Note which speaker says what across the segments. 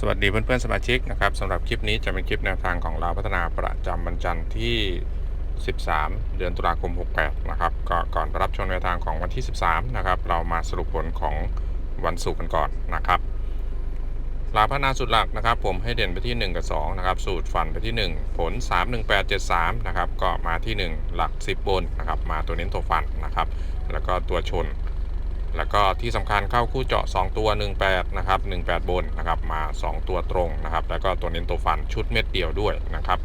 Speaker 1: สวัสดีเพื่อนๆสมาชิกนะครับสำหรับคลิปนี้จะเป็นคลิปแนวทางของเราพัฒนาประจำวันจันทร์ที่ 13 เดือนตุลาคม 68 นะครับก็ก่อนรับชมแนวทางของวันที่ 13 นะครับ เรามาสรุปผลของวันศุกร์กันก่อนนะครับลาพัฒนาสุดหลักนะครับ ผมให้เด่นไปที่ 1 กับ 2 นะครับ สูตรฟันไปที่ 1 ผล 31873 นะครับ ก็มาที่ 1 หลัก 10 บนนะครับ มาตัวเน้นตัวฟันนะครับ แล้วก็ตัวชน แล้วก็ที่สำคัญเข้าคู่เจาะ 2 ตัว 18 นะครับ 18 บนนะครับ มา 2 ตัวตรงนะครับ แล้วก็ตัวเน้นตัวฟันชุดเม็ดเดียวด้วยนะครับ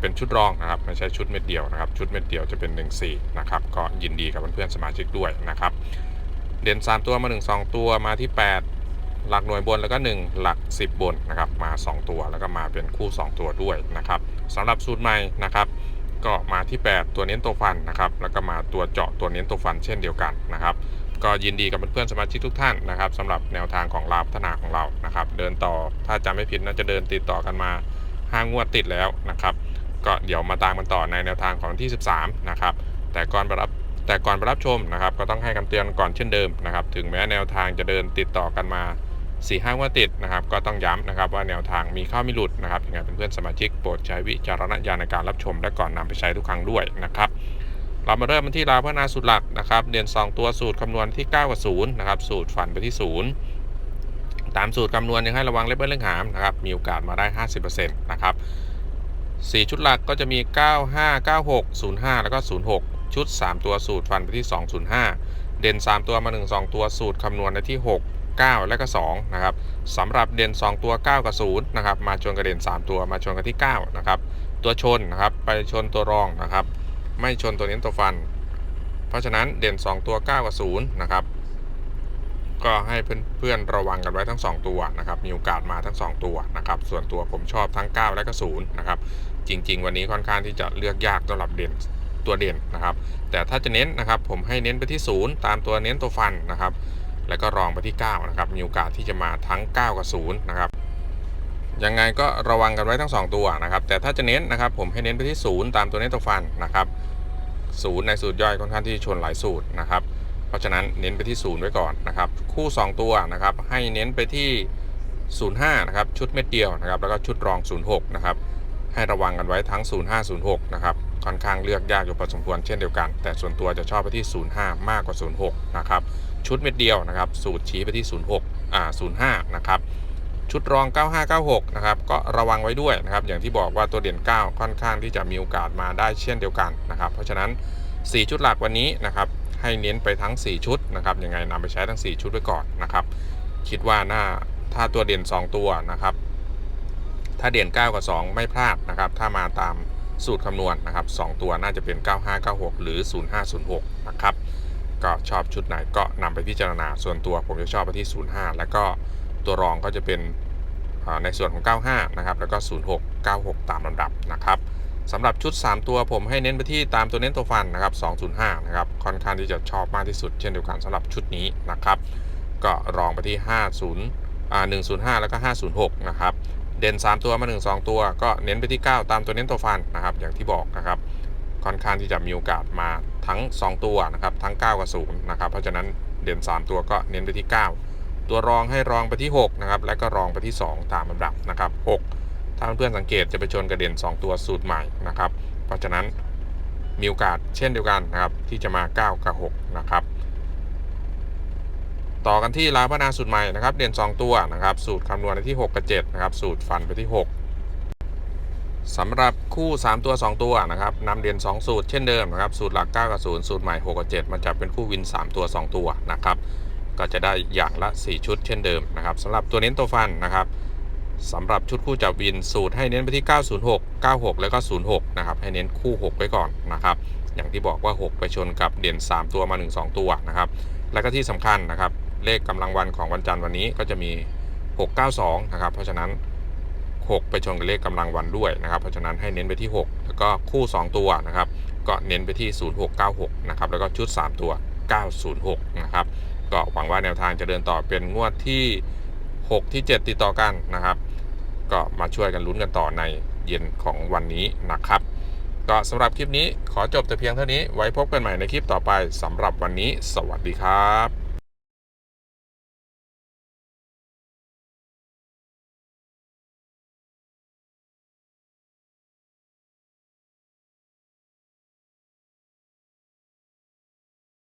Speaker 1: เป็นชุดรองนะครับ ไม่ใช่ชุดเม็ดเดียวนะครับ ชุดเม็ดเดียวจะเป็น 14 นะครับ ก็ยินดีกับเพื่อนๆสมาชิกด้วยนะครับ เด่น 3 ตัวมา 1 2 ตัวมาที่ 8 หลักหน่วยบนแล้วก็ 1 หลัก 10 บนนะครับ มา 2 ตัวแล้วก็มาเป็นคู่ 2 ตัวด้วยนะครับสำหรับสูตรใหม่นะครับก็มาที่ 8 ตัวเน้นตัวฟันนะครับ แล้วก็มาตัวเจาะตัวเน้นตัวฟันเช่นเดียวกันนะครับ ก็ยินดีกับเพื่อนสมาชิกทุกท่านนะครับสำหรับแนวทางของลาพัฒนาของเรานะครับ เดินต่อถ้าจำไม่ผิดน่าจะเดินติดต่อกันมา5งวดติดแล้วนะครับ ก็เดี๋ยวมาตามกันต่อในแนวทางของที่ 13 นะครับ แต่ก่อนไปรับแต่ก่อนไปรับชมนะครับ ก็ต้องให้คำเตือนก่อนเช่นเดิมนะครับ ถึงแม้แนวทางจะเดินติดต่อกันมา4ี่ห้างวดติดนะครับ ก็ต้องย้ำนะครับว่าแนวทางมีข้ามีหลุดนะครับยังไงเพื่อนๆสมาชิกโปรดใช้วิจารณญาณในการรับชม และก่อนนำไปใช้ทุกครั้งด้วยนะครับ เรามาเริ่มกันที่ราวพัฒนาสูตรหลักนะครับเด่น2 ตัวสูตรคำนวณที่ 9 กับ0นะครับสูตรฝันไปที่ 0 ตามสูตรคำนวณยังให้ระวังเลเบิลเรื่งหามนะครับมีโอกาสมาได้ 50%นะครับ4ชุดหลักก็จะมี 95 96 05 แล้วก็ 06 ชุด 3 ตัวสูตรฟันไปที่ 205 เด่น 3 ตัวมา 1 2 ตัวสูตรคำนวณในที่ 6 9 และก็2นะครับสำหรับเด่น 2 ตัว 9 กับ0นะครับมาชนกับเด่น 3 ตัวมาชนกันที่ 9 นะครับ ตัวชนนะครับไปชนตัวรองนะครับ ไม่ชนตัวเน้นตัวฟัน เพราะฉะนั้นเด่น 2 ตัว 9 กับ0นะครับ ก็ให้เพื่อนๆระวังกันไว้ทั้ง 2 ตัวนะครับ มีโอกาสมาทั้ง 2 ตัวนะครับ ส่วนตัวผมชอบทั้ง 9 และก็0นะครับ จริง ๆ วันนี้ค่อนข้างที่จะเลือกยากสำหรับเด่นตัวเด่นนะครับ แต่ถ้าจะเน้นนะครับ ผมให้เน้นไปที่ 0 ตามตัวเน้นตัวฟันนะครับ แล้วก็รองไปที่ 9 นะครับ มีโอกาสที่จะมาทั้ง 9 กับ0นะครับ ยังไงก็ระวังกันไว้ทั้ง 2 ตัวนะครับ แต่ถ้าจะเน้นนะครับ ผมให้เน้นไปที่0ตามตัวเน้นตัวฟันนะครับ0ในสูตรย่อยค่อนข้างที่ชนหลายสูตรนะครับ เพราะฉะนั้นเน้นไปที่0ไว้ก่อนนะครับ คู่ 2 ตัวนะครับให้เน้นไปที่ 05นะครับชุดเม็ดเดียวนะครับ แล้วก็ชุดรอง 06นะครับให้ระวังกันไว้ทั้ง 05 06นะครับค่อนข้างเลือกยากอยู่พอสมควรเช่นเดียวกัน แต่ส่วนตัวจะชอบไปที่ 05 มากกว่า 06 นะครับ ชุดเม็ดเดียวนะครับ สูตรชี้ไปที่ 06 อ่า 05 นะครับ ชุดรอง 9596 นะครับ ก็ระวังไว้ด้วยนะครับ อย่างที่บอกว่าตัวเด่น 9 ค่อนข้างที่จะมีโอกาสมาได้เช่นเดียวกันนะครับ เพราะฉะนั้น 4 ชุดหลักวันนี้นะครับ ให้เน้นไปทั้ง 4 ชุดนะครับ ยังไงนำไปใช้ทั้ง 4 ชุดไว้ก่อนนะครับ คิดว่าน่าถ้าตัวเด่น 2 ตัวนะครับ ถ้าเด่น 9 กับ 2 ไม่พลาดนะครับ ถ้ามาตามสูตรคำนวณนะครับ 2 ตัวน่าจะเป็น 9596 หรือ 0506 นะครับ ก็ชอบชุดไหนก็นำไปพิจารณา ส่วนตัวผมจะชอบไปที่ 05 แล้วก็ ตัวรองก็จะเป็นในส่วนของ 95 นะครับ แล้วก็ 06 96 ตามลำดับนะครับสำหรับชุด 3 ตัวผมให้เน้นไปที่ตามตัวเน้นตัวฟันนะครับ 205 นะครับ ค่อนข้างที่จะชอบมากที่สุดเช่นเดียวกันสำหรับชุดนี้นะครับ ก็รองไปที่ 50อ่า105 แล้วก็ 506 นะครับ เด่น 3 ตัวมา 1 2 ตัว ก็เน้นไปที่ 9 ตามตัวเน้นตัวฟันนะครับ อย่างที่บอกนะครับ ค่อนข้างที่จะมีโอกาสมาทั้ง 2 ตัวนะครับ ทั้ง 9 กับ 0 นะครับ เพราะฉะนั้นเด่น 3 ตัวก็เน้นไปที่ 9 ตัวรองให้รองไปที่ 6 นะครับ แล้วก็รองไปที่ 2 ตามลำดับนะครับ 6 ถ้าเพื่อนสังเกตจะไปชนกระเด่น2 ตัวสูตรใหม่นะครับ เพราะฉะนั้นมีโอกาสเช่นเดียวกันนะครับที่จะมา 9 กับ 6 นะครับ ต่อกันที่ลาพนาสูตรใหม่นะครับ เด่น 2 ตัวนะครับ สูตรคำนวณในที่ 6 กับ 7 นะครับ สูตรฟันไปที่ 6สำหรับคู่ 3 ตัว 2 ตัวนะครับนำเด่น2 สูตรเช่นเดิมนะครับ สูตรหลัก 9 กับ 0 สูตรใหม่ 6 กับ 7มันจะเป็นคู่วิน 3 ตัว 2 ตัวนะครับ ก็จะได้อย่างละ 4 ชุดเช่นเดิมนะครับสำหรับตัวเน้นตัวฟันนะครับสำหรับชุดคู่จับวินสูตรให้เน้นไปที่ 906 96 แล้วก็ 06 นะครับ ให้เน้นคู่ 6 ไว้ก่อนนะครับ อย่างที่บอกว่า 6 ไปชนกับเด่น 3 ตัวมา 1 2 ตัวนะครับ แล้วก็ที่สำคัญนะครับ เลขกำลังวันของวันจันทร์วันนี้ก็จะมี 692 นะครับ เพราะฉะนั้น 6 ไปชนกับเลขกำลังวันด้วยนะครับ เพราะฉะนั้นให้เน้นไปที่ 6 แล้วก็คู่ 2 ตัวนะครับ ก็เน้นไปที่ 0696 นะครับ แล้วก็ชุด 3 ตัว 906 นะครับ ก็หวังว่าแนวทางจะเดินต่อเป็นงวดที่ 6 ที่ 7 ติดต่อกันนะครับ ก็มาช่วยกันลุ้นกันต่อในเย็นของวันนี้นะครับ ก็สำหรับคลิปนี้ขอจบแต่เพียงเท่านี้ไว้พบกันใหม่ในคลิปต่อไปสำหรับวันนี้ สวัสดีครับ